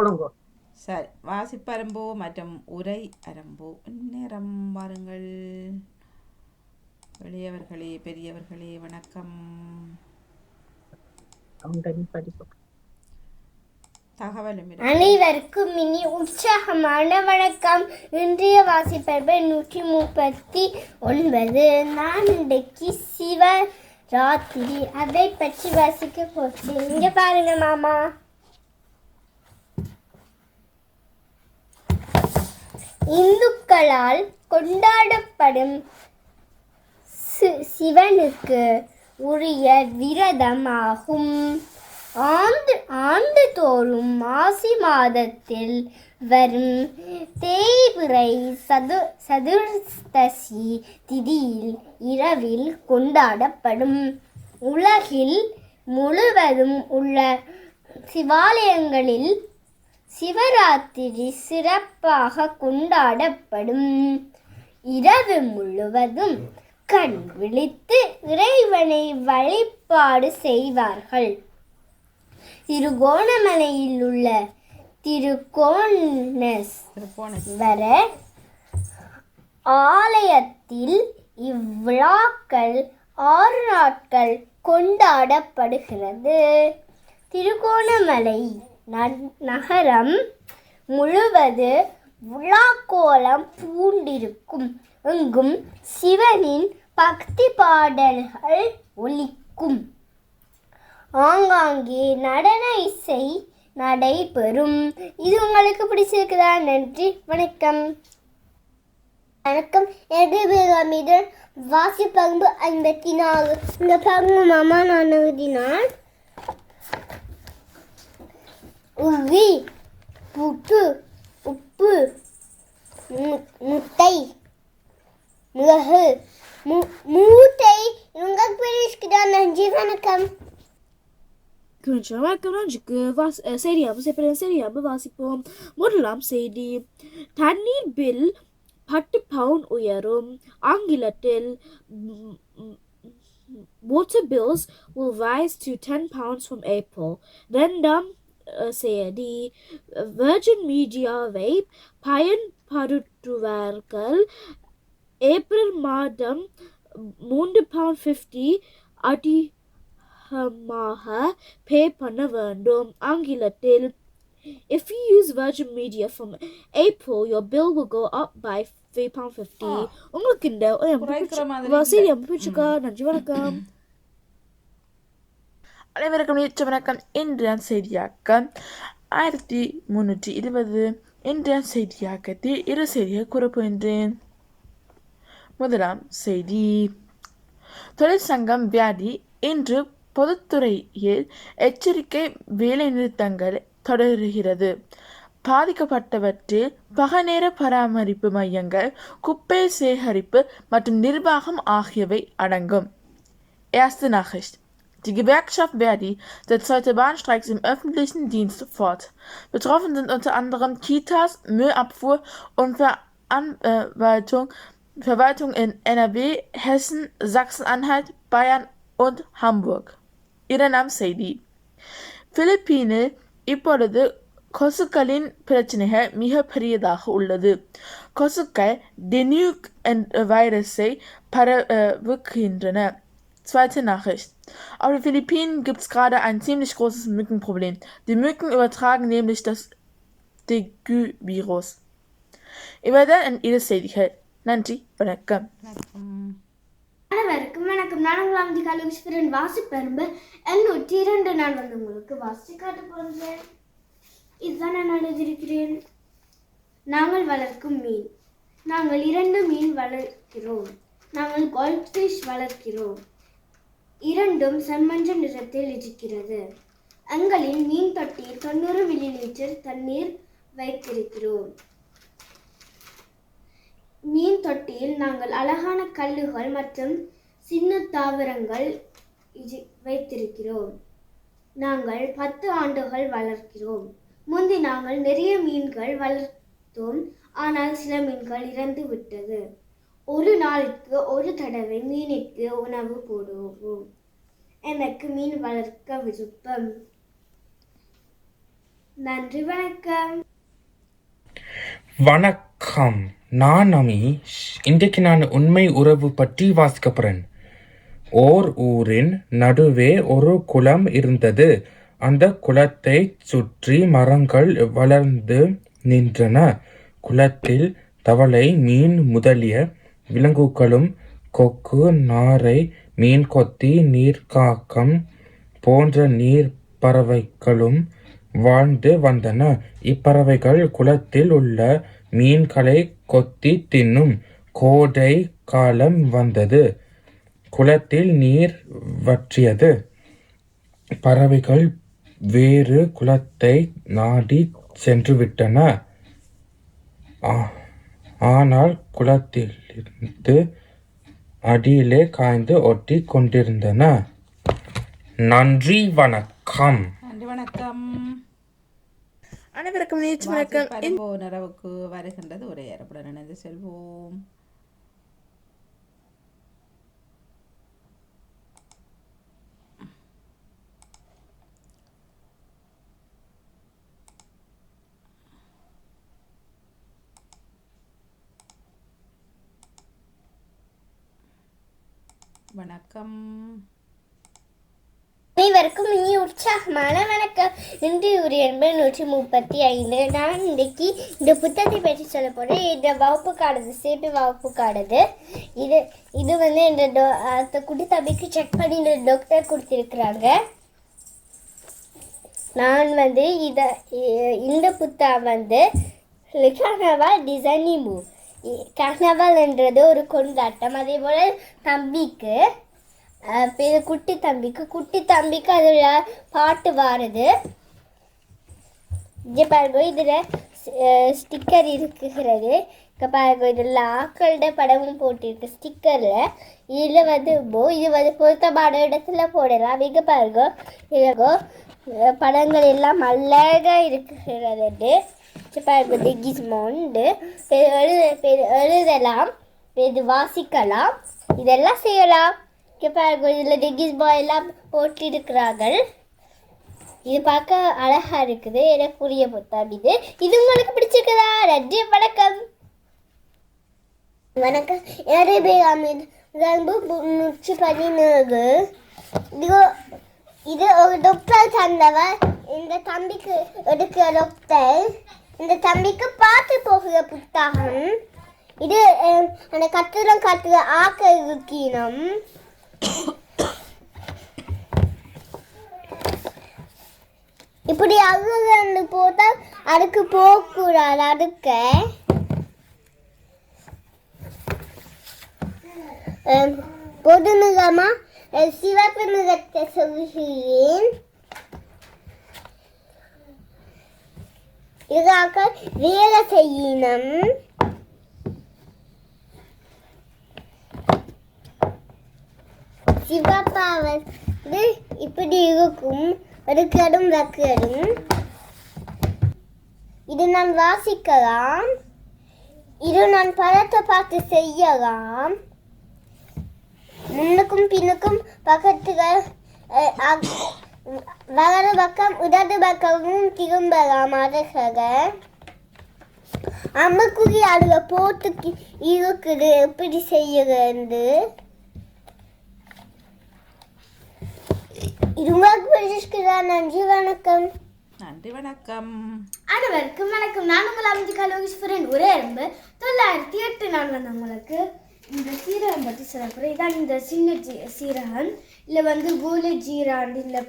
போடுங்க சரி வாசிப்பரம்போ மற்றும் உரை அரம்போ நேரம் வாருங்கள் எளியவர்களே பெரியவர்களே வணக்கம் அனைவருக்கும் இனி உற்சாகமான வணக்கம் இன்றைய வாசிப்பரப்பு நூற்றி முப்பத்தி ஒன்பது நான் இன்றைக்கு சிவராத்திரி அதை பற்றி வாசிக்க போகிறேன் இங்க பாருங்க மாமா இந்துக்களால் கொண்டாடப்படும் சி- சிவனுக்கு உரிய விரதம் ஆகும். ஆண்டு ஆண்டுதோறும் மாசி மாதத்தில் வரும் தேய்பிறை சது சதுர்தசி திதியில் இரவில் கொண்டாடப்படும். உலகில் முழுவதும் உள்ள சிவாலயங்களில் சிவராத்திரி சிறப்பாக கொண்டாடப்படும். இரவு முழுவதும் கண் விழித்து இறைவனை வழிபாடு செய்வார்கள். திருகோணமலையில் உள்ள திருகோணஸ் வர ஆலயத்தில் இவ்விழாக்கள் ஆறு நாட்கள் கொண்டாடப்படுகிறது. திருகோணமலை நகரம் முழுவது விழாக்கோலம் பூண்டிருக்கும். எங்கும் சிவனின் பக்தி பாடல்கள் ஒலிக்கும். ஆங்காங்கே நடன இசை நடைபெறும். இது உங்களுக்கு பிடிச்சிருக்குதா? நன்றி. வணக்கம். வணக்கம். எனக்கு பேர் அமிதன் வாசிப்பங்கு ஐம்பத்தி நாலு. இந்த பங்கு மாமா நான் எழுதினான் உவி புட்டு உப்பு மு- முட்டை மிளகு மு- மூட்டை உங்களுக்கு பிடிச்சிருக்குதா நன்றி வணக்கம் கொஞ்சம் வணக்கம் நன்றுக்கு வாஸ் அஹ் செய்தியாப்பு செய்யப்படும் செய்தியாப்பு வாசிப்போம் முதலாம் செய்தி தண்ணீர் பில் பத்து பவுன் உயரும் ஆங்கிலத்தில் ம், ம், water bills will rise to 10 pounds from April. இரண்டாம் அஹ், செய்தி Virgin மீடியாவை பயன்படுத்துவார்கள் ஏப்ரல் மாதம் மூன்று பவுண்ட் ஃபிஃப்டி அதிகமாக பே பண்ண வேண்டும். ஆங்கிலத்தில் If you use Virgin Media from April, your bill will go up by £3.50. உங்களுக்கு இந்த குறைக்கிற மாதிரி வசதி பிடிச்சிக்கா நன்றி வணக்கம். அனைவருக்கும் நேற்று வணக்கம். இன்றைய செய்தியாக்கம் ஆயிரத்தி முன்னூற்றி இருபது. இன்றைய செய்தியாக்கத்தில் இரு செய்தியை கூறப்போகின்றேன். முதலாம் செய்தி. தொழிற்சங்கம் வியாதி இன்று பொதுத்துறையில் எச்சரிக்கை வேலைநிறுத்தங்கள் தொடர்கிறது. பாதிக்கப்பட்டவற்றில் பகநேர பராமரிப்பு மையங்கள் குப்பை சேகரிப்பு மற்றும் நிர்வாகம் ஆகியவை அடங்கும். யாஸ்து Nagesh. Die Gewerkschaft Verdi setzt heute Bahnstreiks im öffentlichen Dienst fort. Betroffen sind unter anderem Kitas, Müllabfuhr und Verwaltung, Verwaltung in NRW, Hessen, Sachsen-Anhalt, Bayern und Hamburg. Iranam Seidi. பிலிப்பீனில் இப்பொழுது கொசுக்களின் பிரச்சனைகள் மிக பெரியதாக உள்ளது கொசுக்கள் டெனியூக் என்ற வைரஸை பரவுகின்றன Zweite Nachricht. Auf den Philippinen gibt es gerade ein ziemlich großes Mückenproblem. Die Mücken übertragen nämlich das Dengue-Virus. இவைதான் என் இரு செய்திகள் நன்றி வணக்கம் வணக்கம் அனைவருக்கும் வணக்கம். நான் உங்கள் அமைதி கலவிஸ்வரன் வாசிப்பெரும்பு எண்ணூற்றி இரண்டு நான் வந்து உங்களுக்கு வாசித்து காட்ட போகிறேன். இதுதான் நான் எழுதியிருக்கிறேன் நாங்கள் வளர்க்கும் மீன். நாங்கள் இரண்டு மீன் வளர்க்கிறோம். நாங்கள் கோல்ட் ஃபிஷ் வளர்க்கிறோம். இரண்டும் செம்மஞ்சள் நிறத்தில் இருக்கிறது எங்களின் மீன் தொட்டியில் தொண்ணூறு மில்லி லிட்டர் தண்ணீர் வைத்திருக்கிறோம். மீன் தொட்டியில் நாங்கள் அழகான கல்லுகள் மற்றும் சின்ன தாவரங்கள் இஜி- வைத்திருக்கிறோம். நாங்கள் பத்து ஆண்டுகள் வளர்க்கிறோம். முந்தி நாங்கள் நிறைய மீன்கள் வளர்த்தோம். ஆனால் சில மீன்கள் இறந்து விட்டது ஒரு நாளுக்கு ஒரு தடவை மீனுக்கு உணவு போடுவோம். எனக்கு மீன் வளர்க்க விருப்பம். நன்றி வணக்கம். வணக்கம். நான் அமீஷ் இன்றைக்கு நான் உண்மை உறவு பற்றி வாசிக்க போறேன். ஓர் ஊரின் நடுவே ஒரு குளம் இருந்தது. அந்த குளத்தை சுற்றி மரங்கள் வளர்ந்து நின்றன. குளத்தில் தவளை மீன் முதலிய விலங்குகளும் கொக்கு நாரை மீன்கொத்தி நீர்க்காக்கம் போன்ற நீர் பறவைகளும் வாழ்ந்து வந்தன. இப்பறவைகள் குளத்தில் உள்ள மீன்களை கொத்தி தின்னும் கோடை காலம் வந்தது. குளத்தில் நீர் வற்றியது. பறவைகள் வேறு குளத்தை நாடி சென்று விட்டன ஆ- ஆனால் குளத்திலிருந்து அடியிலே காய்ந்து ஒட்டி கொண்டிருந்தன. நன்றி வணக்கம். நன்றி வணக்கம். அனைவருக்கும் நீச்சு வணக்கம். நிறவுக்கு வருகின்றது ஒரே அரப்புடன் இணைந்து செல்வோம். வணக்கம். அனைவருக்கும் இனி உற்சாகமான வணக்கம். இன்று ஒரு எண்பது நூற்றி முப்பத்தி ஐந்து. நான் இன்றைக்கு இந்த புத்தகத்தை பற்றி சொல்ல போகிறேன் இந்த வகுப்பு காடுது சேபி வகுப்பு காடுது இது இது வந்து இந்த டோ அந்த குட்டி தம்பிக்கு செக் பண்ணி இந்த டாக்டர் கொடுத்துருக்குறாங்க. நான் வந்து இதை இந்த புத்தகம் வந்து கார்னவால் டிசைனிமு என்றது ஒரு கொண்டாட்டம். அதே போல் தம்பிக்கு குட்டி தம்பிக்கு குட்டி தம்பிக்கு அதில் பாட்டு வாருது. இங்கே பாருங்க இதில் ஸ்டிக்கர் இருக்கிறது இங்கே பாருங்க இதில் ஆக்களோட படமும் போட்டிருக்கு. ஸ்டிக்கரில் இதில் வந்து போ இது வந்து பொருத்தமான இடத்துல போடலாம். இங்கே பாருங்க இதில் படங்கள் எல்லாம் அழகாக இருக்கிறது பாருங்க டிகிஸ்மோண்டு எழுத எழுதலாம் இது வாசிக்கலாம் இதெல்லாம் செய்யலாம். இங்கே பாருங்க இதில் டிகிஸ் பாய் எல்லாம் போட்டிருக்கிறார்கள். இது பார்க்க அழகா இருக்குது எனக்குரிய புத்தகம் இது. இது உங்களுக்கு பிடிச்சிருக்குதா? நன்றி வணக்கம். வணக்கம். என்னுடைய பேர் அமித் ரன்பு பதினேழு. இது இது ஒரு டாக்டர் தந்தவர் இந்த தம்பிக்கு எடுக்கிற டாக்டர் இந்த தம்பிக்கு பார்த்து போகிற புத்தகம். இது அஹ், அந்த கத்திரம் காட்டுற ஆக்க இருக்கீனம் இப்படி அழுகன்னு போட்டால் அதுக்கு போகக்கூடாது அடுக்க அஹ், பொது நிறமா சிவப்பு நிறத்தை சொல்கிறேன். இதாக வேலை செய்யணும் சிவப்பா வந்து இப்படி இருக்கும். அடுக்கடும் வக்கடும் இது நான் வாசிக்கலாம். இது நான் படத்தை பார்த்து செய்யலாம். முன்னுக்கும் பின்னுக்கும் பக்கத்துல வலது பக்கம் இடது பக்கமும் திரும்பலாம் அதுக்காக அம்முக்குறி அதுல போட்டு இருக்குது எப்படி செய்யறது இது உங்களுக்கு பிடிச்சிருக்குதா நன்றி வணக்கம் நன்றி வணக்கம் அனைவருக்கும் வணக்கம் நான் உங்கள் அமைதி கலோகீஸ்வரன் ஒரே அரும்பு தொள்ளாயிரத்தி எட்டு நான் வந்து உங்களுக்கு இந்த சீரகம் பற்றி சொல்ல போகிறேன் இதான் இந்த சின்ன சீரகம் இல்லை வந்து கோலி ஜீராண்டு இல்லை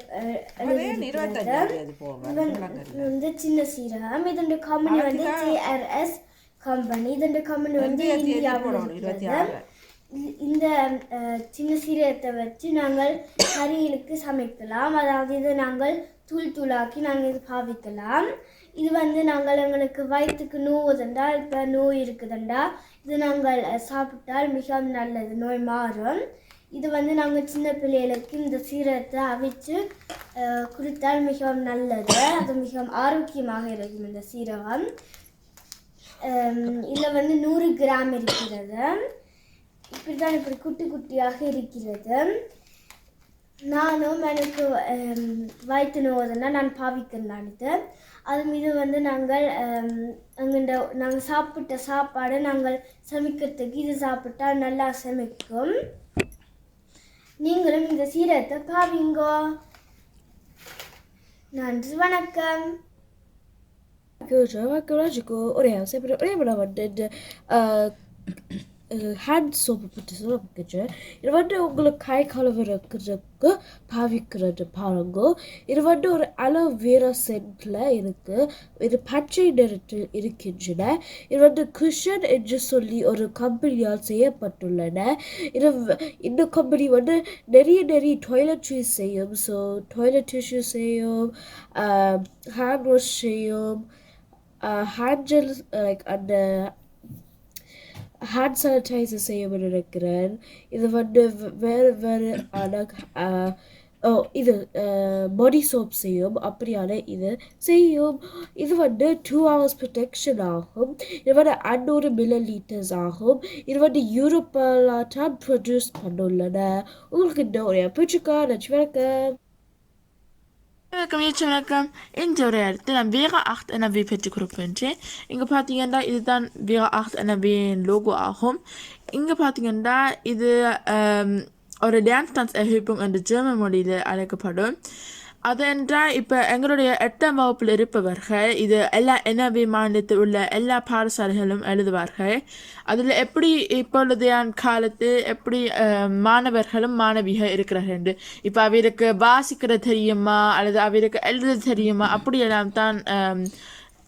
வந்து சின்ன சீரகம் இதோட கம்பெனி வந்து ஜேஆர்எஸ் கம்பெனி இதோட கம்பெனி வந்து இந்தியாவில் இந்த சின்ன சீரகத்தை வச்சு நாங்கள் கறிகளுக்கு சமைக்கலாம். அதாவது இதை நாங்கள் தூள் தூளாக்கி நாங்கள் இது பாவிக்கலாம். இது வந்து நாங்கள் எங்களுக்கு வயிற்றுக்கு நோவுதுண்டா இப்போ நோய் இருக்குதுண்டா? இது நாங்கள் சாப்பிட்டால் மிகவும் நல்லது. நோய் மாறும். இது வந்து நாங்கள் சின்ன பிள்ளைகளுக்கு இந்த சீரகத்தை அவிச்சு குடித்தால் மிகவும் நல்லது. அது மிகவும் ஆரோக்கியமாக இருக்கும் இந்த சீரகம். இதில் வந்து நூறு கிராம் இருக்கிறது. இப்படி தான் இப்படி குட்டி குட்டியாக இருக்கிறது. நானும் எனக்கு வயிற்று நோவதுன்னா நான் பாவிக்கிறேன் நினைத்தேன் அது மீது வந்து நாங்கள் எங்கள்ட நாங்கள் சாப்பிட்ட சாப்பாடு நாங்கள் சமைக்கிறதுக்கு இது சாப்பிட்டா நல்லா சமைக்கும். நீங்களும் இந்த சீரகத்தை பாவிங்கோ. நன்றி வணக்கம். Good, வணக்கம் ஒரே sempre ஒரே விட வந்து ஹேண்ட் சோப்பு பற்றி சொல்ல இது வந்து உங்களுக்கு கை கழுவுறதுக்கு பாவிக்கிறது பாருங்க இது வந்து ஒரு அலோவேரா சென்ட்ல இருக்கு இது பச்சை நிறத்தில் இருக்கின்றன இது வந்து குஷன் என்று சொல்லி ஒரு கம்பெனியால் செய்யப்பட்டுள்ளன இது இந்த கம்பெனி வந்து நிறைய நிறைய டாய்லெட்ரி செய்யும் ஸோ டாய்லெட் டிஷ்யூ செய்யும் ஹேண்ட் வாஷ் செய்யும் ஹேண்ட் ஜெல் லைக் அந்த ஹேண்ட் சானிடைசர் செய்யப்பட்டிருக்கிறேன் இது வந்து வேறு வேறு ஆன ஓ இது பாடி சோப் செய்யும். அப்படியான இது செய்யும். இது வந்து டூ ஹவர்ஸ் ப்ரொடெக்ஷன் ஆகும். இது வந்து அன்னூறு மில்லி லிட்டர்ஸ் ஆகும். இது வந்து யூரோப்பால் தான் ப்ரொடியூஸ் பண்ணுள்ளன உங்களுக்கு இன்னும் ஒரு பிடிச்சிக்கா நச்சு வணக்கம். வணக்கம் ஏச்சு வணக்கம் இந்த ஒரு இடத்துல நான் வேற ஆcht NRW பெற்று கொடுப்பேன் இங்கே பார்த்தீங்கன்னா இதுதான் வேற ஆcht NRW லோகோ ஆகும் இங்கே பார்த்தீங்கன்னா இது ஒரு டான்ஸ் டான்ஸ் எஹிப்பும் என்று ஜெர்மன் மொழியில் அழைக்கப்படும் அதென்றால் இப்போ எங்களுடைய எட்டாம் வகுப்பில் இருப்பவர்கள் இது எல்லா NRW மாநிலத்தில் உள்ள எல்லா பாடசாலைகளும் எழுதுவார்கள். அதில் எப்படி இப்பொழுதையான காலத்து எப்படி மாணவர்களும் மாணவிகள் இருக்கிறார்கள் என்று. இப்போ அவருக்கு வாசிக்கிற தெரியுமா அல்லது அவருக்கு எழுத தெரியுமா அப்படியெல்லாம் தான்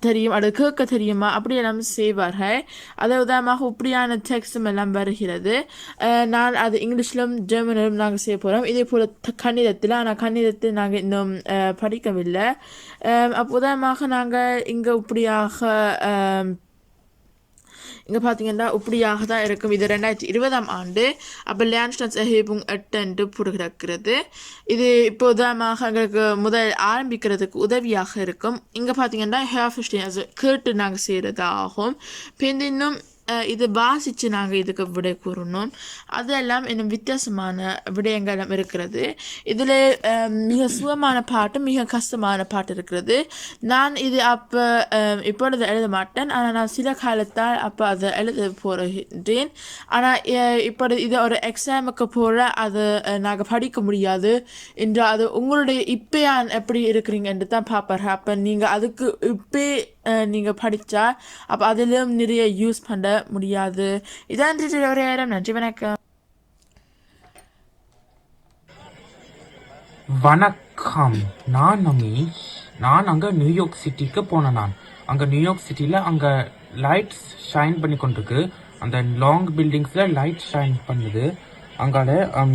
தெரியும் அது கேட்க தெரியுமா? அப்படி எல்லாம் செய்வார்கள். அதை உதாரணமாக இப்படியான டெக்ஸ்டும் எல்லாம் வருகிறது. நான் அது இங்கிலீஷிலும் ஜெர்மனிலும் நாங்கள் செய்ய போகிறோம் இதே போல் கணிதத்தில் ஆனால் கணிதத்தில் நாங்கள் இன்னும் படிக்கவில்லை. அப்போ உதாரணமாக நாங்கள் இங்கே இப்படியாக இங்கே பார்த்தீங்கன்னா இப்படியாக தான் இருக்கும். இது ரெண்டாயிரத்தி இருபதாம் ஆண்டு அப்போ லேண்ட்ஸ்டன்ஸ் எஹேபுங் எட்டு கிடக்கிறது இது இப்போ உதாரணமாக எங்களுக்கு முதல் ஆரம்பிக்கிறதுக்கு உதவியாக இருக்கும். இங்கே பார்த்தீங்கன்னா ஹேர் கேட்டு நாங்கள் செய்கிறது ஆகும் பின் இன்னும் இது வாசித்து நாங்கள் இதுக்கு விடை கூறணும். அதெல்லாம் இன்னும் வித்தியாசமான விடயங்களும் இருக்கிறது. இதில் மிக சுகமான பாட்டு மிக கஷ்டமான பாட்டு இருக்கிறது. நான் இது அப்போ இப்பொழுது எழுத மாட்டேன். ஆனால் நான் சில காலத்தால் அப்போ அதை எழுத போகிறேன். ஆனால் இப்பொழுது இது ஒரு எக்ஸாமுக்கு போகிற அதை நாங்கள் படிக்க முடியாது. என்று அது உங்களுடைய இப்போ எப்படி இருக்கிறீங்க என்று தான் பார்ப்பாரு அப்போ நீங்கள் அதுக்கு இப்போ நீங்கள் படித்தா அப்போ அதிலும் நிறைய யூஸ் பண்ண முடியாது. இதான் ஒரே நேரம் நன்றி வணக்கம். வணக்கம். நான் நமீஷ் நான் அங்கே நியூயார்க் சிட்டிக்கு போனேன் நான். அங்கே நியூயார்க் சிட்டியில் அங்கே லைட்ஸ் ஷைன் பண்ணி கொண்டிருக்கு. அந்த லாங் பில்டிங்ஸில் லைட் ஷைன் பண்ணுது. அங்கால um,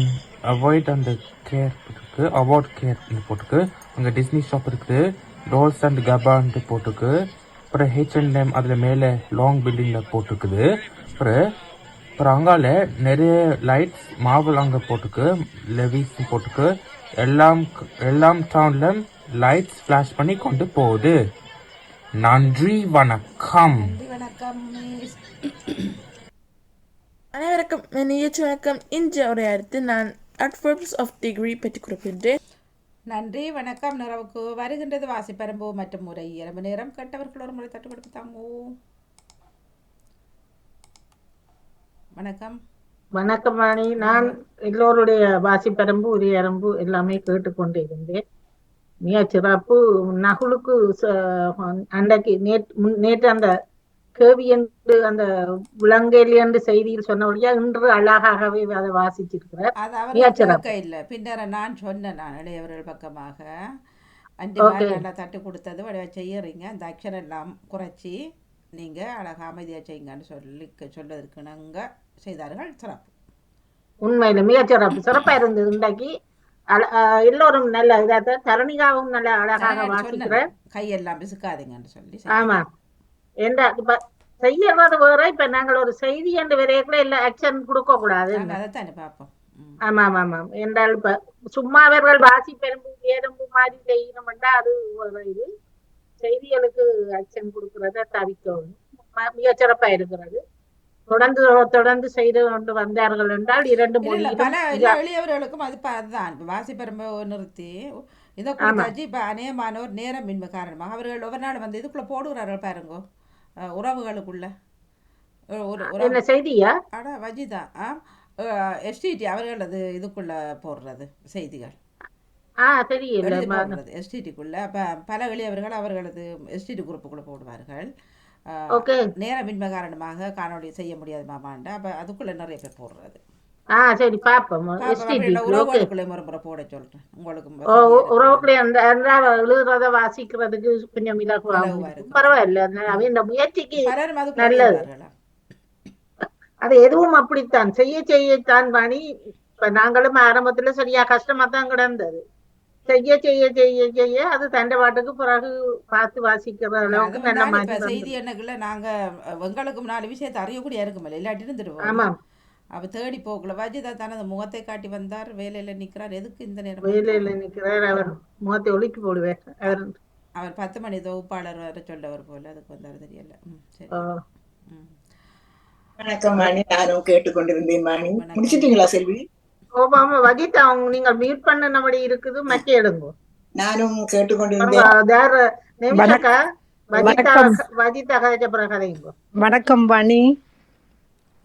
அவாய்ட் அந்த கேர் இருக்குது அவார்ட் கேர் போட்டுருக்கு. அங்கே டிஸ்னி ஷாப் இருக்குது. டோல்ஸ் அண்ட் கபான்ட்டு போட்டிருக்கு அப்புறம் ஹெச் அண்ட் எம் அதில் மேலே லாங் பில்டிங்கில் போட்டிருக்குது அப்புறம் அப்புறம் அங்கால நிறைய லைட்ஸ் மார்பிள் அங்கே போட்டுக்கு லெவிஸ் போட்டுக்கு எல்லாம் எல்லாம் டவுன்ல லைட்ஸ் ஃப்ளாஷ் பண்ணி கொண்டு போகுது. நன்றி வணக்கம். அனைவருக்கும் வணக்கம் நிகழ்ச்சி வணக்கம். இன்று உரையாடுத்து நான் அட்வர்ப்ஸ் ஆஃப் டிகிரி பற்றி குறிப்பிட்டேன் நன்றி வணக்கம். நிறவுக்கு வருகின்றது வாசிப்பரம்பு மற்றும் முறை இரவு நேரம் கெட்டவர்கள் ஒரு முறை தட்டு தாங்கோ வணக்கம். வணக்கம் வாணி நான் எல்லோருடைய வாசிப்பரம்பு உரியரம்பு எல்லாமே கேட்டுக்கொண்டிருந்தேன். மிக சிறப்பு நகுலுக்கு ச- அன்றைக்கு நேற்று நேற்று அந்த கேவி என்று அந்த விலங்கேலி என்று செய்தியில் சொன்னபடியா இன்று அழகாகவே அதை வாசிச்சிருக்கிறார். அது இல்லை. பின்னர் நான் சொன்னேன் நான் இளையவர்கள் பக்கமாக. அஞ்சு. மாதிரி நல்லா தட்டு கொடுத்தது வடிவ செய்யறீங்க. அந்த அக்ஷரம் எல்லாம் குறைச்சி நீங்கள் அழகா அமைதியாக செய்யுங்கன்னு சொல்லி சொல்வதற்கு நாங்கள் செய்தார்கள். சிறப்பு. உண்மையில மிக சிறப்பு சிறப்பா இருந்தது இன்றைக்கு. எல்லோரும் நல்ல இதாக தரணிகாவும் நல்ல அழகாக சொன்னேன். கையெல்லாம் பிசுக்காதீங்கன்னு சொல்லி ஆமா. என்ற இப்ப செய்யறது வேற இப்ப நாங்கள் ஒரு செய்தி என்று வரையக்குள்ள இல்ல ஆக்ஷன் கொடுக்க கூடாது. ஆமா ஆமா ஆமாம் என்றால் இப்ப சும்மா அவர்கள் வாசி பெரும்பு ஏறும்பு மாதிரி செய்யணும்னா அது ஒரு இது. செய்திகளுக்கு ஆக்ஷன் கொடுக்கறத தவிக்கவும் ம- மிகச் சிறப்பா இருக்கிறது. தொடர்ந்து தொடர்ந்து செய்து கொண்டு வந்தார்கள் என்றால் இரண்டு மிக- எல்லா எளியவர்களுக்கும் அது அதுதான். வாசிப்பெரும்பை நிறுத்தி இதை கொடுத்தாச்சு இப்போ அநேகமானோர் நேரமின்மை காரணமாக அவர்கள் ஒவ்வொரு நாள் வந்து இதுக்குள்ள போடுகிறார்கள் பாருங்க. உறவுகளுக்குள்ள. ஒரு- செய்தியா? அடா வஜிதா ஆ எஸ்டிடி அவர்களது இதுக்குள்ள போடுறது செய்திகள். எஸ்டிடிக்குள்ள. பல எளியவர்கள் அவர்களது எஸ்டிடி குரூப்புக்குள்ள போடுவார்கள். நேரமின்மை காரணமாக காணொளி செய்ய முடியாது மாமாண்ட. அப்போ அதுக்குள்ள நிறைய பேர் போடுறது. ஆ சரி பாப்போம். முறை போட சொல்றேன். உங்களுக்கு. உறவுக்குள்ளே அந்த அந்த எழுதுறத வாசிக்கிறதுக்கு கொஞ்சம் இருக்கும். பரவாயில்ல அவன் இந்த முயற்சிக்கு நல்லது. அது எதுவும் அப்படித்தான். செய்ய செய்யத்தான் பணி. இப்ப நாங்களும் ஆரம்பத்துல சரியா கஷ்டமா தான் கிடந்தது. செய்ய செய்ய செய்ய செய்ய அது தண்டை பாட்டுக்கு பிறகு பார்த்து வாசிக்கிற அளவுக்கு நல்ல மாதிரி செய்தி. எண்ணக்குள்ள நாங்க அஹ், எங்களுக்கும் நாலு விஷயத்தை அறியக்கூடிய இருக்குமில்ல இல்லாட்டி இருந்துடுவோம் ஆமாம். அவ தேடி போகல வஜிதா தனது முகத்தை காட்டி வந்தார் வேலையில நிக்கிறார் எதுக்கு இந்த நேரம் வேலையில நிக்கிறார் அவர் முகத்தை ஒலிக்கு போடுவார் அவர் அவர் பத்து மணி தொகுப்பாளர் வர சொல்லவர் போல அதுக்கு வந்தார் தெரியல ம், சரி. வணக்கம் வாணி நானும் கேட்டுக்கொண்டிருந்தேன் வணக்கம். முடிச்சிட்டீங்களா செல்வி ஓபாமா வஜித் அவங்க நீங்க மியூட் பண்ணினபடி இருக்குது மக்க எடுங்க நானும் கேட்டுக்கொண்டிருந்தேன் வேற நிமிஷக்கா வஜிதா வணக்கம். வஜிதா கதைங்க வணக்கம் வாணி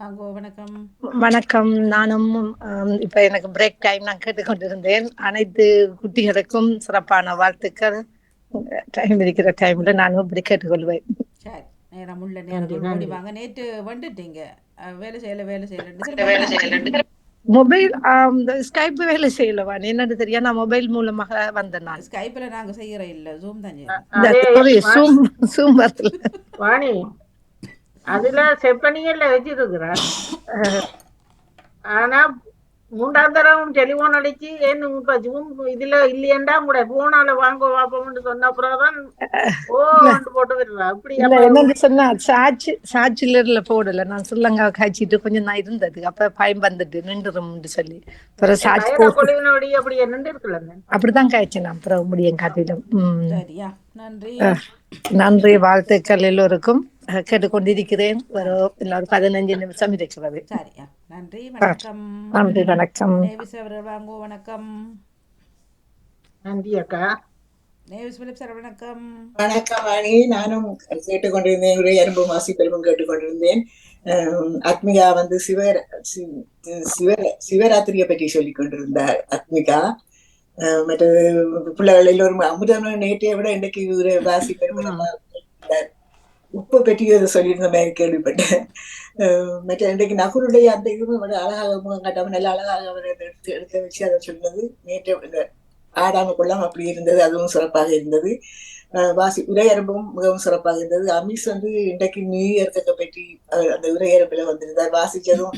வணக்கம். வணக்கம். நானும் இப்ப எனக்கு பிரேக் டைம் நான் கேட்டுக்கொண்டிருந்தேன். அனைத்து குட்டிகளுக்கும் சிறப்பான வாழ்த்துக்கள். டைம் இருக்கிற டைம்ல நானும் இப்படி கேட்டுக்கொள்வேன். சரி நேரம் உள்ள நேரம். ஓடி வாங்க. நேற்று வந்துட்டீங்க. வேலை செய்யல வேலை செய்யல. வேலை செய்யல மொபைல் ஸ்கைப் வேலை செய்யல வாணி என்னன்னு தெரியா? நான் மொபைல் மூலமாக வந்தேன் நான் ஸ்கைப்ல நாங்க செய்யற இல்ல. ஜூம் தான் இந்த zoom zoom வரல. வாணி. அதுல செப்பனியல்ல வச்சிருக்கிறார் ஆனா மூன்றாம் தரம் டெலிபோன் அடிச்சு ஏன் இப்ப ஜூம் இதுல இல்லையண்டா கூட போனால வாங்க வாப்போம்னு சொன்ன அப்புறம்தான் ஓ போட்டு விடுறா. அப்படி இல்ல என்னன்னு சொன்னா சார்ஜ் சார்ஜ்ல போடல. நான் சொல்லங்க காய்ச்சிட்டு கொஞ்சம் நான் இருந்தது. அப்ப பயம் வந்துட்டு நின்றுரும்னு சொல்லி. அப்புறம் சார்ஜ் போட்டு கொள்ளினோடி அப்படி நின்று இருக்குல்ல அப்படிதான் காய்ச்சேன் நான் அப்புறம் முடியும் காட்டிலும் உம் சரியா. நன்றி. நன்றி வாழ்த்துக்கள் எல்லோருக்கும். கேட்டுக்கொண்டிருக்கிறேன். ஒரு இன்னொரு பதினஞ்சு நிமிஷம் இருக்கிறது. சரியா. நன்றி வணக்கம். நன்றி வணக்கம். நேவிஸ் அவர்கள் வாங்கோ வணக்கம். நன்றி அக்கா. நேவிஸ் பிலிப் சார் வணக்கம். வணக்கம் வாணி. நானும் கேட்டுக்கொண்டிருந்தேன் உடைய அரும்பு மாசி பெருமும் கேட்டுக்கொண்டிருந்தேன். அத்மிகா வந்து சிவ சி- சிவ சிவராத்திரியை பற்றி சொல்லிக் கொண்டிருந்தார் அத்மிகா. மற்றது பிள்ளைகள் எல்லோரும் அமுதம் நேற்றைய விட இன்னைக்கு ஒரு வாசி பெருமளம் உப்பு பெட்டியதை சொல்லியிருந்த மாதிரி கேள்விப்பட்டேன். மற்ற இன்றைக்கு நகுருடைய அந்த இதுவும் விட அழகாக முகம் காட்டாமல் நல்ல அழகாக அவர் எடுத்து எடுத்து வச்சு அதை சொன்னது நேற்று இந்த ஆடாம கொள்ளாம அப்படி இருந்தது அதுவும் சிறப்பாக இருந்தது. வாசி உரையரம்பும் மிகவும் சிறப்பாக இருந்தது. அமீஸ் வந்து இன்றைக்கு நியூ இயர்க்கை பற்றி அவர் அந்த உரையரம்பில் வந்திருந்தார். வாசிச்சதும்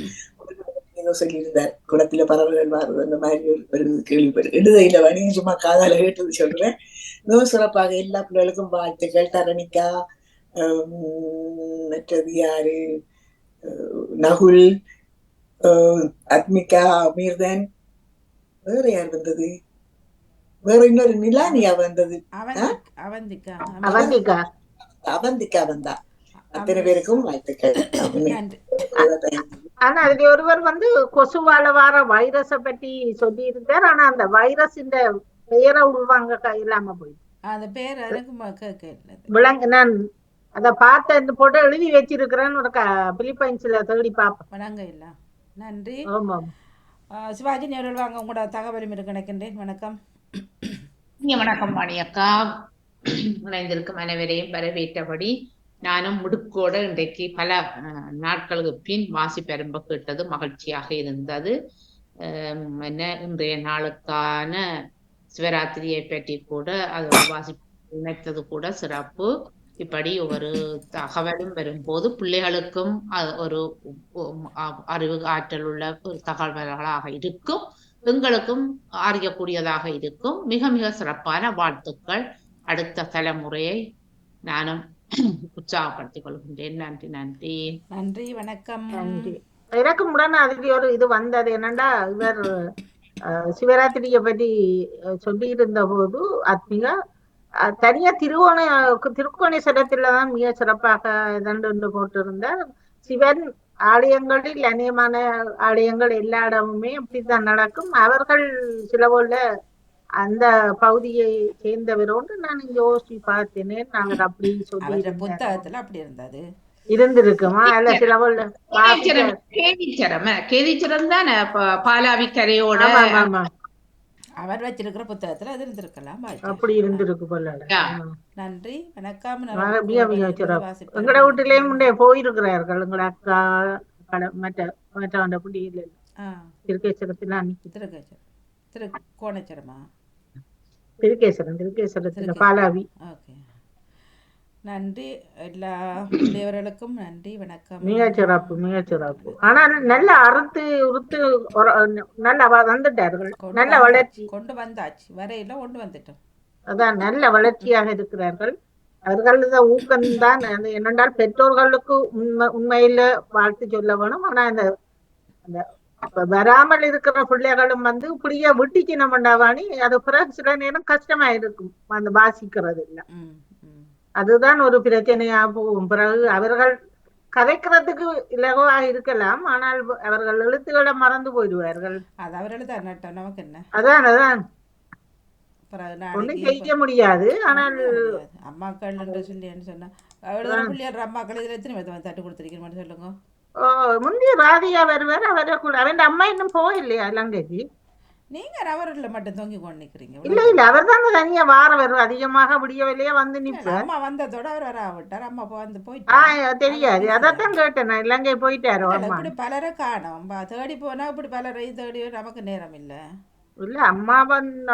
ஏதோ சொல்லியிருந்தார். குளத்துல பறவைகள் மாறுது அந்த மாதிரி ஒரு கேள்விப்படு எழுதையில வணிகம் சும்மா காதால கேட்டது சொல்றேன். மிகவும் சிறப்பாக எல்லா பிள்ளைகளுக்கும் வாழ்த்துக்கள். தரணிக்கா மற்றது யாரு நகுல் அத்மிகா அமீர்தன் வேற யார் வந்தது வேற இன்னொரு நிலானியா வந்தது அவந்திக் அவந்திகா வந்தா அத்தனை பேருக்கும் வாழ்த்துக்கள் ஆனா அதுல ஒருவர் வந்து கொசுவால வர வைரஸ பற்றி சொல்லி இருந்தார் ஆனா அந்த வைரஸ் இந்த பெயரை உள்வாங்க க- இல்லாம போயிடுச்சு அந்த பேர் எனக்கு விலங்கு நான் அத பார்த்த இந்த போட்டோ எழுதி வச்சிருக்கிறேன்னு ஒரு பிலிப்பைன்ஸ்ல தேடி பார்ப்பேன். வணங்க இல்ல நன்றி. ஆமா ஆ, சிவாஜி நேரில் வாங்க. உங்களோட தகவலும் இருக்கு நினைக்கின்றேன். வணக்கம். இங்க வணக்கம் வாணி அக்கா. இணைந்திருக்கும் அனைவரையும் வரவேற்றபடி நானும் முடுக்கோட இன்றைக்கு பல நாட்களுக்கு பின் வாசி பெரும்ப கேட்டது மகிழ்ச்சியாக இருந்தது. என்ன இன்றைய நாளுக்கான சிவராத்திரியை பற்றி கூட அதோட வாசி இணைத்தது கூட சிறப்பு. இப்படி ஒரு தகவலும் வரும்போது பிள்ளைகளுக்கும் ஒரு அறிவு ஆற்றல் உள்ள ஒரு தகவல்களாக இருக்கும். எங்களுக்கும் அறியக்கூடியதாக இருக்கும். மிக மிக சிறப்பான வாழ்த்துக்கள். அடுத்த தலைமுறையை நானும் உற்சாகப்படுத்திக் கொள்கின்றேன். நன்றி நன்றி. நன்றி வணக்கம். நன்றி. எனக்கு முடன அதுல ஒரு இது வந்தது என்னன்னா இவர் சிவராத்திரியை பற்றி அஹ், சொல்லி இருந்த போது ஆத்மிகா தனியா திருவோண திருக்கோணேஸ்வரத்துல தான் மிக சிறப்பாக இதண்டு போட்டிருந்தார். சிவன் ஆலயங்களில் அநேகமான ஆலயங்கள் எல்லா இடமுமே அப்படித்தான் நடக்கும். அவர்கள் சிலவுள்ள அந்த பகுதியை சேர்ந்தவரோடு நான் யோசிச்சு பார்த்தேனே நாங்கள் அப்படி சொல்லி. புத்தகத்துல அப்படி இருந்தது. இருந்திருக்குமா? அல்ல சிலவுள்ள கேதீச்சரம் கேதீச்சரம். தான்? பாலாவி கரையோட ஆமா ஆமா ஆமா அவர் வச்சிருக்கிற புத்தகத்துல அது இருந்திருக்கலாம். அப்படி இருந்திருக்கு. நன்றி. வணக்கம். எங்கட வீட்டிலேயும் முன்னே போயிருக்கிறார்கள். எங்கட அக்கா மற்ற மற்ற புள்ளியில் அன்னைக்கு திருக்கச்சரம் திரு கோணச்சரமா? திருக்கேஸ்வரம் திருக்கேஸ்வரத்துல பாலாவி. ஓகே. நன்றி. எல்லா பிள்ளையவர்களுக்கும் நன்றி. வணக்கம். மிக சிறப்பு மிக சிறப்பு ஆனால் நல்ல அறுத்து உறுத்து நல்ல வந்துட்டார்கள். நல்ல. வளர்ச்சி. கொண்டு வந்தாச்சு. வரையில கொண்டு வந்துட்டோம். அதான் நல்ல வளர்ச்சியாக இருக்கிறார்கள். அவர்களது ஊக்கம்தான். என்னென்றால் பெற்றோர்களுக்கு உண்மை உண்மையில வாழ்த்து சொல்ல வேணும். ஆனா இந்த அந்த வராமல் இருக்கிற பிள்ளைகளும் வந்து இப்படியே விட்டிச்சு நம்ம வாணி அது பிறகு சில நேரம் கஷ்டமா இருக்கும் அந்த வாசிக்கிறது இல்ல அதுதான் ஒரு பிரச்சனையா போகும். பிறகு அவர்கள் கதைக்கிறதுக்கு இலகுவாக இருக்கலாம். ஆனால் அவர்கள் எழுத்துக்களை மறந்து போயிடுவார்கள். அது அவர்கள் தான் நமக்கு என்ன? அதான் அதான். நாளைக்கு செய்ய முடியாது. ஆனால் அம்மாக்கள் சொல்லி சொன்னா எழுதுற பிள்ளையர் அம்மாக்கள் இதுல எத்தனை பேர் தட்டு கொடுத்துருக்கீங்கன்னு சொல்லுங்க. ஓ, முந்தைய ராதியா வருவார். அவரை கூட அவன் அம்மா இன்னும் போகலையா? இலங்கைக்கு நீங்க அவர்ல மட்டும் தொங்கி கொண்டு நிக்கிறீங்க இல்ல இல்ல அவர் தான் தனியா வார வரும் அதிகமாக விடியவில்லையே வந்து நிப்பார் அம்மா வந்ததோட அவர் வர விட்டார் அம்மா வந்து ஆ போயிட்டு தெரியாது. அதைத்தான் கேட்டேன் நான் இலங்கை போயிட்டாரோ இப்படி பலரை காணோம். பா- தேடி போனா இப்படி பலரை தேடி நமக்கு நேரம் இல்ல. இல்ல அம்மா வந்து